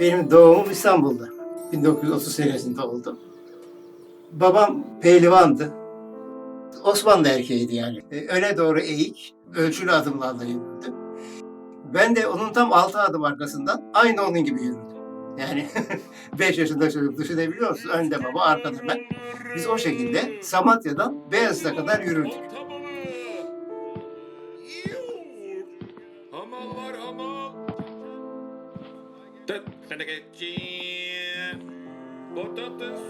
Benim doğumum İstanbul'da. 1930 senesinde oldu. Babam pehlivandı. Osmanlı erkeğiydi yani. E, Öne doğru eğik, ölçülü adımlarla yürürdü. Ben de onun tam altı adım arkasından aynı onun gibi yürürdüm. Yani 5 yaşında çocuk düşünebiliyor musun? Önde baba, arkada ben. Biz o şekilde Samatya'dan Beyazıt'a kadar yürürdük. Patates